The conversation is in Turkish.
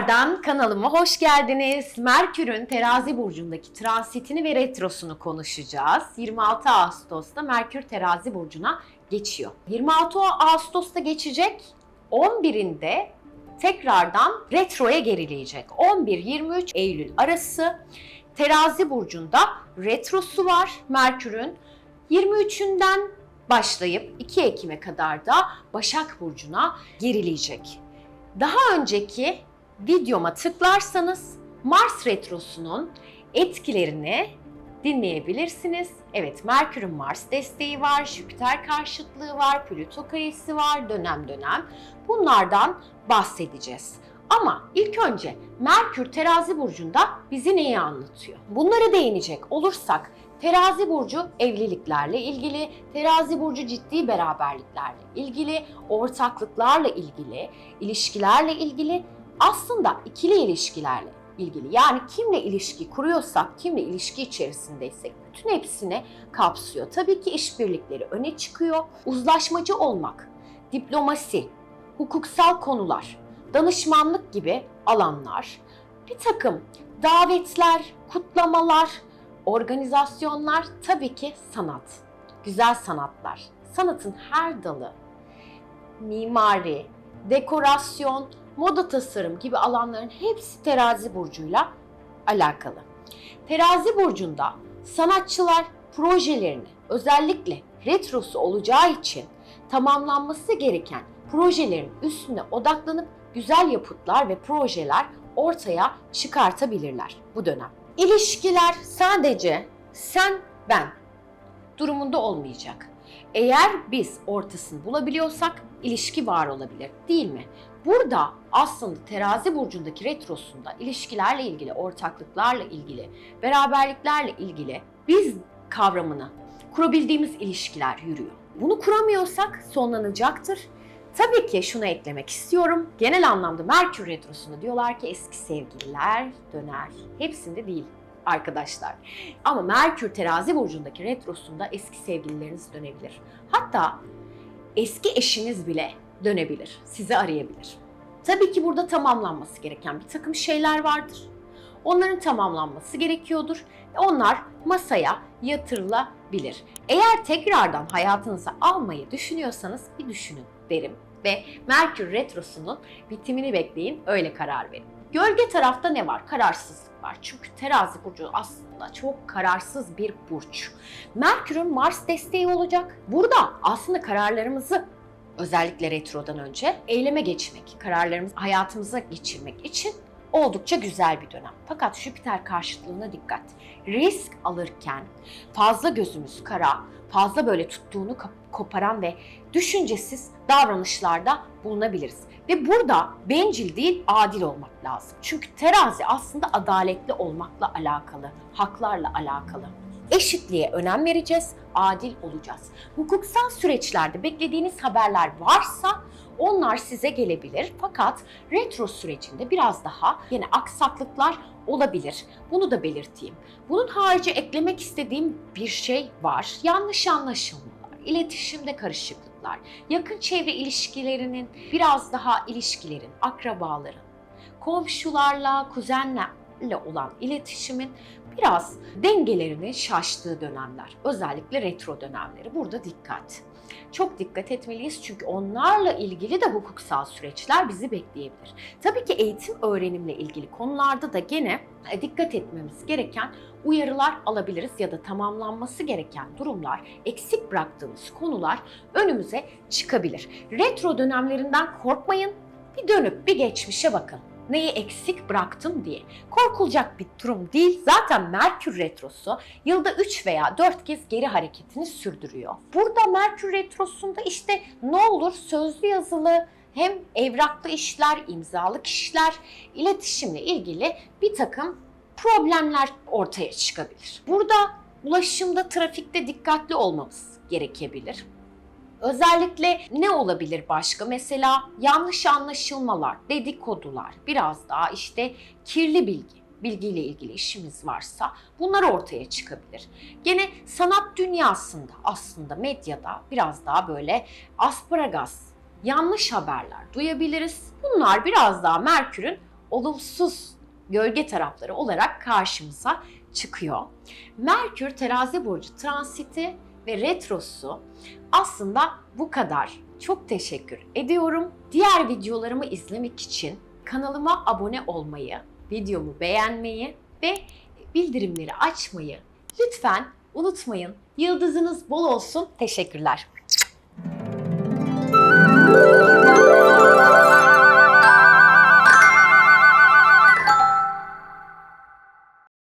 Tekrardan kanalıma hoş geldiniz. Merkür'ün terazi burcundaki transitini ve retrosunu konuşacağız. 26 Ağustos'ta Merkür terazi burcuna geçiyor. 26 Ağustos'ta geçecek. 11'inde tekrardan retroya gerileyecek. 11-23 Eylül arası terazi burcunda retrosu var Merkür'ün. 23'ünden başlayıp 2 Ekim'e kadar da Başak Burcu'na gerileyecek. Daha önceki videoma tıklarsanız Mars Retrosu'nun etkilerini dinleyebilirsiniz. Evet Merkür'ün Mars desteği var, Jüpiter karşıtlığı var, Plüto karesi var dönem dönem. Bunlardan bahsedeceğiz. Ama ilk önce Merkür terazi burcunda bizi neyi anlatıyor? Bunlara değinecek olursak Terazi burcu evliliklerle ilgili, terazi burcu ciddi beraberliklerle ilgili, ortaklıklarla ilgili, ilişkilerle ilgili, aslında ikili ilişkilerle ilgili. Yani kimle ilişki kuruyorsak, kimle ilişki içerisindeysek bütün hepsini kapsıyor. Tabii ki işbirlikleri öne çıkıyor. Uzlaşmacı olmak, diplomasi, hukuksal konular, danışmanlık gibi alanlar, bir takım davetler, kutlamalar, organizasyonlar tabii ki sanat. Güzel sanatlar. Sanatın her dalı, mimari, dekorasyon, moda tasarım gibi alanların hepsi terazi burcuyla alakalı. Terazi burcunda sanatçılar projelerini özellikle retrosu olacağı için tamamlanması gereken projelerin üstüne odaklanıp güzel yapıtlar ve projeler ortaya çıkartabilirler bu dönem. İlişkiler sadece sen ben durumunda olmayacak. Eğer biz ortasını bulabiliyorsak ilişki var olabilir değil mi? Burada aslında terazi burcundaki retrosunda ilişkilerle ilgili, ortaklıklarla ilgili, beraberliklerle ilgili biz kavramını kurabildiğimiz ilişkiler yürüyor. Bunu kuramıyorsak sonlanacaktır. Tabii ki şunu eklemek istiyorum. Genel anlamda Merkür Retrosu'nda diyorlar ki eski sevgililer döner. Hepsinde değil arkadaşlar. Ama Merkür terazi burcundaki retrosunda eski sevgilileriniz dönebilir. Hatta eski eşiniz bile dönebilir, sizi arayabilir. Tabii ki burada tamamlanması gereken bir takım şeyler vardır. Onların tamamlanması gerekiyordur onlar masaya yatırılabilir. Eğer tekrardan hayatınıza almayı düşünüyorsanız bir düşünün derim ve Merkür Retrosu'nun bitimini bekleyin, öyle karar verin. Gölge tarafta ne var? Kararsızlık var. Çünkü terazi burcu aslında çok kararsız bir burç. Merkür'ün Mars desteği olacak. Burada aslında kararlarımızı özellikle retrodan önce eyleme geçmek, kararlarımızı hayatımıza geçirmek için oldukça güzel bir dönem. Fakat Jüpiter karşıtlığına dikkat. Risk alırken fazla gözümüz kara, fazla böyle tuttuğunu koparan ve düşüncesiz davranışlarda bulunabiliriz. Ve burada bencil değil, adil olmak lazım. Çünkü terazi aslında adaletli olmakla alakalı, haklarla alakalı. Eşitliğe önem vereceğiz, adil olacağız. Hukuksal süreçlerde beklediğiniz haberler varsa onlar size gelebilir. Fakat retro sürecinde biraz daha yine aksaklıklar olabilir. Bunu da belirteyim. Bunun harici eklemek istediğim bir şey var. Yanlış anlaşılmalar, iletişimde karışıklıklar, yakın çevre ilişkilerinin biraz daha ilişkilerin, akrabaların, komşularla, kuzenlerle olan iletişimin biraz dengelerinin şaştığı dönemler. Özellikle retro dönemleri. Burada dikkat. Çok dikkat etmeliyiz çünkü onlarla ilgili de hukuksal süreçler bizi bekleyebilir. Tabii ki eğitim öğrenimle ilgili konularda da gene e, dikkat etmemiz gereken uyarılar alabiliriz ya da tamamlanması gereken durumlar, eksik bıraktığımız konular önümüze çıkabilir. Retro dönemlerinden korkmayın. Bir dönüp bir geçmişe bakın neyi eksik bıraktım diye. Korkulacak bir durum değil. Zaten Merkür Retrosu yılda 3 veya 4 kez geri hareketini sürdürüyor. Burada Merkür Retrosu'nda işte ne olur sözlü yazılı hem evraklı işler, imzalık işler, iletişimle ilgili bir takım problemler ortaya çıkabilir. Burada ulaşımda, trafikte dikkatli olmamız gerekebilir. Özellikle ne olabilir başka? Mesela yanlış anlaşılmalar, dedikodular, biraz daha işte kirli bilgi, bilgiyle ilgili işimiz varsa bunlar ortaya çıkabilir. Gene sanat dünyasında aslında medyada biraz daha böyle asparagas, yanlış haberler duyabiliriz. Bunlar biraz daha Merkür'ün olumsuz gölge tarafları olarak karşımıza çıkıyor. Merkür terazi burcu transiti ve retrosu aslında bu kadar. Çok teşekkür ediyorum. Diğer videolarımı izlemek için kanalıma abone olmayı, videomu beğenmeyi ve bildirimleri açmayı lütfen unutmayın. Yıldızınız bol olsun. Teşekkürler.